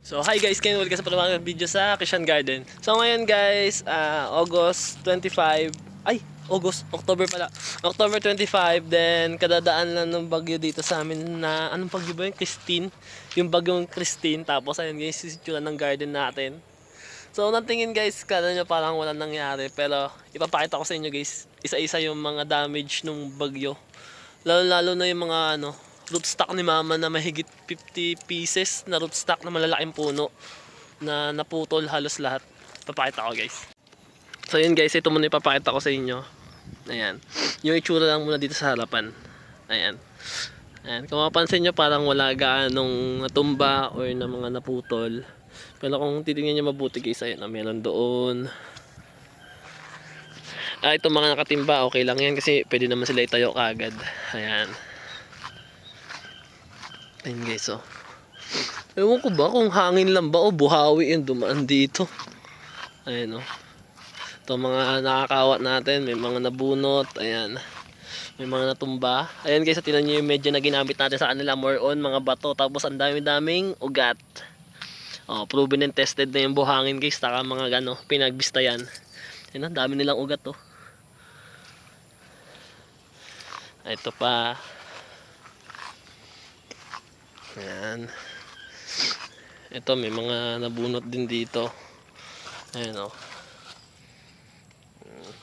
So hi guys, kayo welcome sa panibagong video sa Christian Garden. So ngayon guys, ah, August 25, ay August, October pala. October 25, then kadadaan lang ng bagyo dito sa amin na, anong bagyo ba yun? Christine. Yung bagyong Christine. Tapos ayun guys, sisitsura ng garden natin. So unang tingin guys, kala nyo parang walang nangyari. Pero ipapakita ko sa inyo guys, isa-isa yung mga damage nung bagyo. Lalo-lalo na yung mga ano, rootstock ni mama na mahigit 50 pieces na rootstock na malalaking puno na naputol halos lahat. Papakita ko guys. So yun guys, ito muna ipapakita ko sa inyo. Ayan. Yung itsura lang muna dito sa harapan. Ayan. Ayan. Kung mapansin nyo parang wala gaanong natumba or na mga naputol. Pero kung titingnan nyo mabuti guys, ayan, ah, meron doon. Ah, itong mga nakatimba, okay lang yan kasi pwede naman sila itayo kagad. Ayan. Ayan guys, oh. Ewan ko ba kung hangin lang ba o buhawi yung dumaan dito. Ayan, oh. Ito mga nakakawat natin, may mga nabunot, ayan. May mga natumba. Ayan guys, tinan nyo yung medyo na ginamit natin sa kanila, more on mga bato. Tapos ang dami-daming ugat. Oh, proven and tested na yung buhangin guys, taka mga gano, pinagbistayan. Ayan, ang dami nilang ugat, oh. Ito pa. Ayan. Ito, may mga nabunot din dito. Ayan, oh. Mm.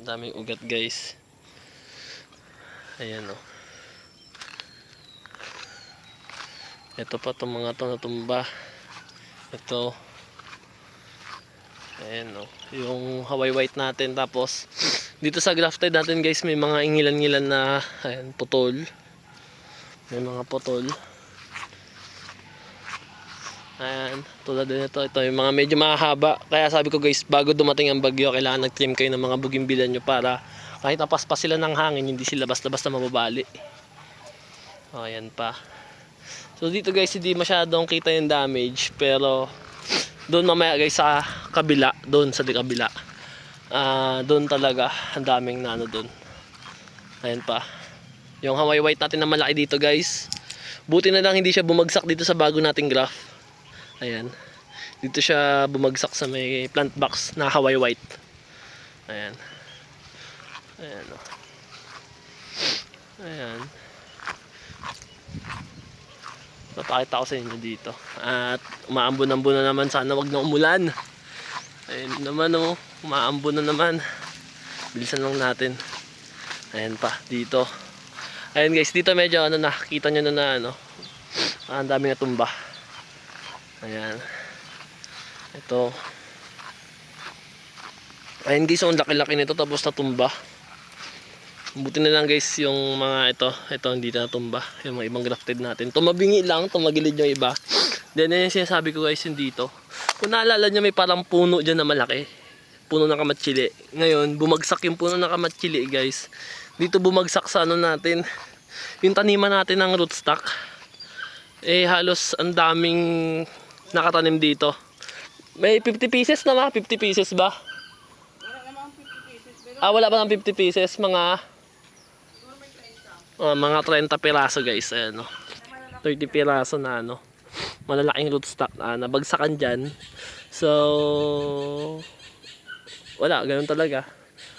Ang daming ugat, guys. Ayan, oh. Ito pa itong mga to natumba. Ito. Ayan, oh. Yung Hawaii white natin. Tapos, dito sa grafted natin, guys, may mga ingilan-ngilan na, ayan, putol. May mga putol. Ayan, tulad din ito. Ito yung mga medyo mahaba. Kaya sabi ko guys, bago dumating ang bagyo, kailangan nag-trim kayo ng mga bugimbilan nyo para kahit napaspas sila ng hangin, hindi sila basta-basta mababali. O, ayan pa. So dito guys, hindi masyadong kita yung damage. Pero doon mamaya guys sa kabila, doon sa kabila. Ah, doon talaga, ang daming nano doon. Ayan pa. Yung Hawaii white natin na malaki dito guys. Buti na lang hindi siya bumagsak dito sa bago nating graph. Ayan. Dito siya bumagsak sa may plant box na Hawaii white. Ayan. Ayan o. Ayan. Papakita ko sa inyo dito. At umaambon-ambon na naman. Sana wag na umulan. Ayan naman o. Umaambon na naman. Bilisan lang natin. Ayan pa. Dito. Ayan guys. Dito medyo ano nakikita nyo na na ano. Ang dami na tumba. Ayan. Ito. Ayan guys, ang laki-laki nito tapos natumba. Buti na lang guys yung mga ito, ito hindi na natumba. Yung mga ibang grafted natin. Tumabingi lang, tumagilid yung iba. Then yung sinasabi ko guys yung dito. Kung naalala nyo may parang puno dyan na malaki. Puno ng kamatsili. Ngayon, bumagsak yung puno ng kamatsili guys. Dito bumagsak sa ano natin. Yung taniman natin ng rootstock. Eh halos ang daming nakatanim dito. May 50 pieces na ma? 50 pieces ba? Ah, wala ba ng 50 pieces? Mga ah, mga 30 piraso guys. Ayan, no? 30 piraso na ano. Malalaking rootstock na nabagsakan dyan. So, wala, ganun talaga.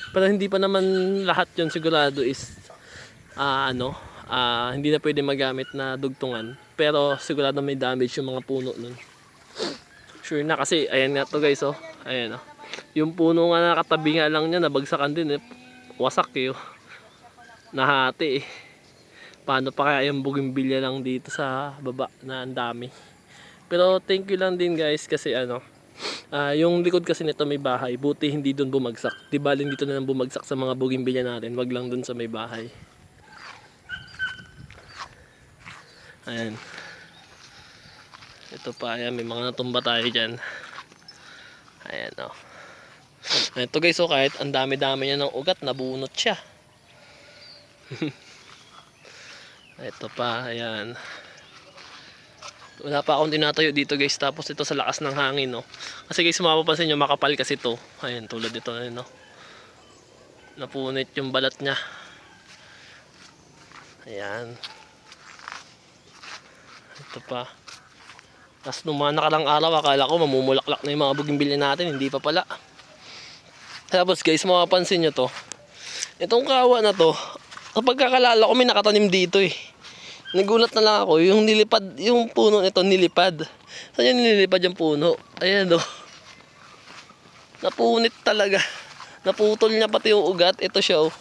Pero hindi pa naman lahat yon sigurado is ah, ano, ah, hindi na pwede magamit na dugtungan. Pero sigurado may damage yung mga puno nun. Sure na kasi ayan nga to guys oh. Ayan oh. Yung puno nga nakatabi nga lang niya nabagsakan din eh. Wasak eh. oh. Nahati eh. Paano pa kaya yung bugimbilya lang dito sa baba na ang dami. Pero thank you lang din guys kasi ano ah, yung likod kasi nito may bahay. Buti hindi doon bumagsak. Di baling dito na lang bumagsak sa mga bugimbilya natin. Wag lang doon sa may bahay. Ayan. Ito pa, ayan, may mga natumba tayo dyan. Ayan, o. Oh. Ito guys, oh, kahit ang dami-dami niya ng ugat, nabunot siya. Ito pa, ayan. Wala pa akong tinatayo dito guys, tapos ito sa lakas ng hangin, no. Kasi guys, mapapansin nyo, makapal kasi to. Ayan, tulad dito, ayan, no. Napunit yung balat niya. Ayan. Ito pa. Tapos nung mga nakarang araw, akala ko mamumulaklak na yung mga bugimbilya natin. Hindi pa pala. Tapos guys, mapapansin nyo to. Itong kawa na to, sa pagkakalala ko may nakatanim dito eh. Nagulat na lang ako, yung nilipad, yung puno nito nilipad. Saan yung nilipad yung puno? Ayan oh. Napunit talaga. Naputol niya pati yung ugat. Ito siya oh.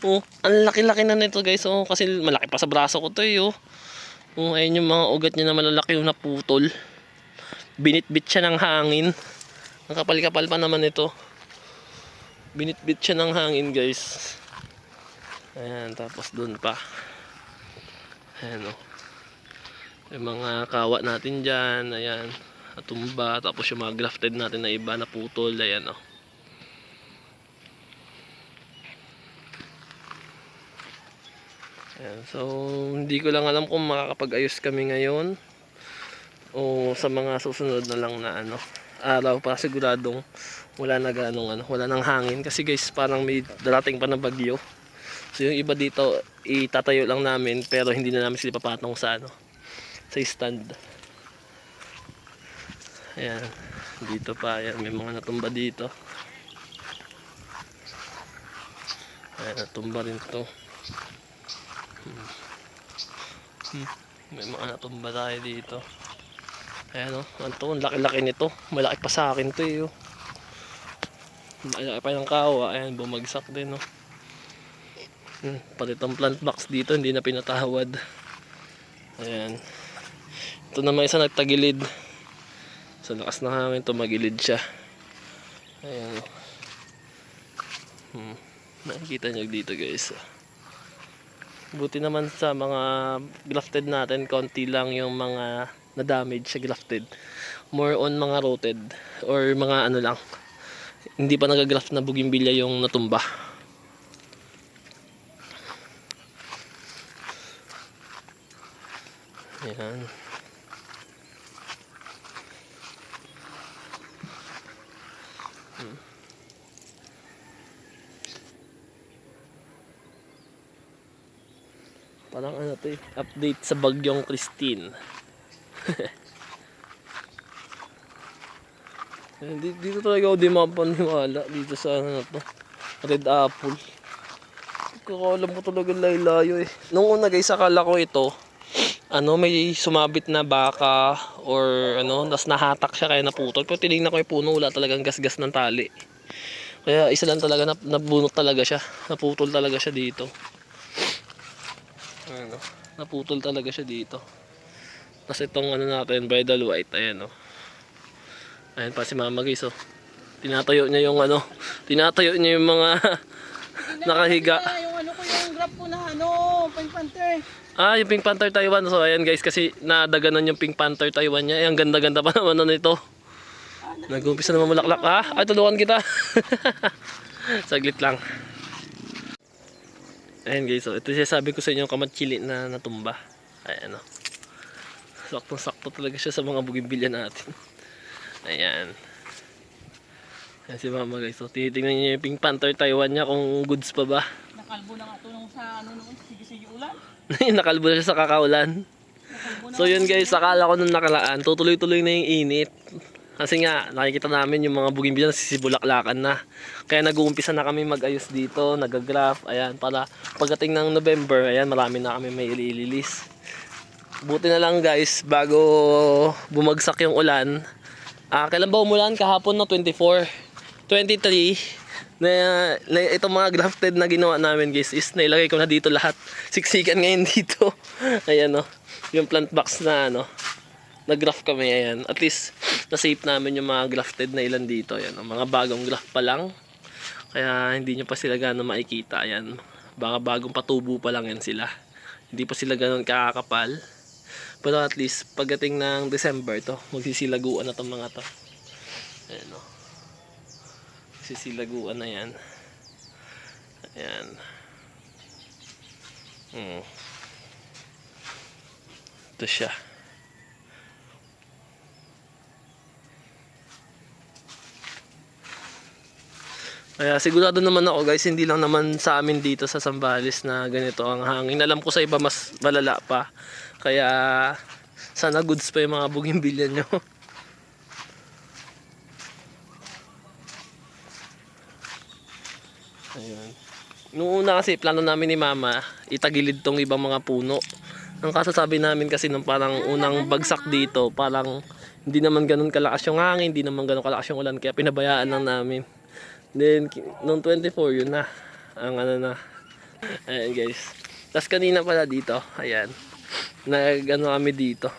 Oh, ang laki-laki na nito guys. Oh, kasi malaki pa sa braso ko to eh oh. Oh, ayun yung mga ugat niya na malalaki yung naputol. Binitbit siya ng hangin. Ang kapal-kapal pa naman ito. Binitbit siya ng hangin guys. Ayan, tapos dun pa. Ayan o. Yung mga kawa natin dyan. Ayan. Natumba. Tapos yung mga grafted natin na iba na putol. Ayan o. Ayan, so, hindi ko lang alam kung makakapag-ayos kami ngayon o sa mga susunod na lang na ano araw para siguradong wala na ganong ano, wala nang hangin kasi guys parang may darating pa na bagyo. So yung iba dito itatayo lang namin pero hindi na namin sila papatong sa ano sa stand. Ayan, dito pa ayan, may mga natumba dito. Ayan, natumba rin to. Hmm. May mga natumba tayo dito. Ayan o, oh, ito, ang laki-laki nito. Malaki pa sa akin to eh. Oh. Malaki pa yung kawa. Ayan, bumagsak din oh. Hmm, pati itong plant box dito, hindi na pinatawad. Ayan. Ito naman isa nagtagilid. Sa lakas ng hangin, tumagilid siya. Ayan. oh. Hmm. Nakikita nyo dito guys. oh. Buti naman sa mga grafted natin, konti lang yung mga na-damage sa grafted. More on mga rotted or mga ano lang. Hindi pa nagagraft na bugimbilya yung natumba. Ayan. Parang ano to eh, update sa bagyong Christine. Eh, di- dito talaga ako di mapaniwala dito sa ano to. Red apple. Kakalam ko talaga layo-layo eh. Nung una guys, akala ko ito, ano, may sumabit na baka or ano, tas nahatak siya kaya naputol. Pero tinignan ko yung puno, wala talagang gasgas ng tali. Kaya isa lang talaga, nabunot talaga siya. Naputol talaga siya dito. Ano, naputol talaga siya dito. Tapos itong ano natin, bridal white, ayan o. Ayan pa si mama guys oh. Tinatayo niya yung ano, tinatayo niya yung mga nakahiga. Ah, yung ano ko yung grab ko na ano, Pink Panther. Ah, yung Pink Panther Taiwan. So ayan guys, kasi nadaganan yung Pink Panther Taiwan niya. Ay, ang ganda-ganda pa naman na nito. Nag-umpisa na mamulaklak. Ah, ay tulungan kita. Saglit lang. Ayan guys, so ito siya sabi ko sa inyo kamatsili na natumba. Ayan oh. Saktong-sakto talaga siya sa mga bugimbilya natin. Ayan. Ayan si mama guys. So tinitingnan niya yung Pink Panther Taiwan niya kung goods pa ba. Nakalbo na nga to nung sa ano noon, sige-sige ulan. Nakalbo na siya sa kakaulan. So yun guys, akala ko nung nakalaan, tutuloy-tuloy na yung init. Kasi nga, nakikita namin yung mga bugimbilya nasisibulaklakan na. Kaya nag-uumpisa na kami mag-ayos dito, nag-graph, ayan, para pagdating ng November, ayan, marami na kami may ililis. Buti na lang guys, bago bumagsak yung ulan, ah, kailan ba umulan? Kahapon no, 24, 23, na, na itong mga grafted na ginawa namin guys is nailagay ko na dito lahat. Siksikan ngayon dito. ayan no, yung plant box na ano, nag-graft kami ayan. At least na-save namin yung mga grafted na ilan dito. Ang mga bagong graft pa lang. Kaya hindi nyo pa sila gano'n makikita. Ayan, baka bagong patubo pa lang yan sila. Hindi pa sila gano'n kakapal. Pero at least pagdating ng December to, magsisilaguan na tong mga to. Ayan o. Magsisilaguan na yan. Ayan. Hmm. Ito siya. Kaya sigurado naman ako guys, hindi lang naman sa amin dito sa Sambales na ganito ang hangin. Alam ko sa iba mas malala pa. Kaya Sana goods pa yung mga bugimbilya nyo. Ayun. Noong una kasi plano namin ni mama, itagilid tong ibang mga puno. Ang kasasabi namin kasi nung parang unang bagsak dito, parang hindi naman ganun kalakas yung hangin, hindi naman ganun kalakas yung ulan, kaya pinabayaan lang namin. Then, nung 24, yun na. Ang ano na. Ayan guys. Tapos kanina pala dito, ayan. Nag ano kami dito.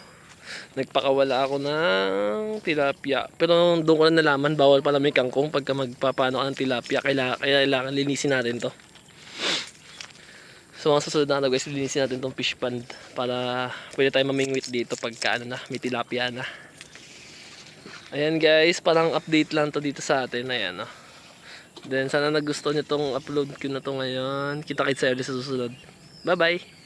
Nagpakawala ako ng tilapia. Pero doon ko lang nalaman, bawal pala may kangkong pagka magpapano ka ng tilapia. Kailangan, kailangan linisin natin to. So mga susunod na ano guys, linisin natin tong fish pond para pwede tayo mamingwit dito pagka ano na, may tilapia na. Ayan guys, parang update lang to dito sa atin. Ayan oh. Then sana nagustuhan nyo tong upload ko na to ngayon. Kita kits sa ulit sa susunod. Bye bye!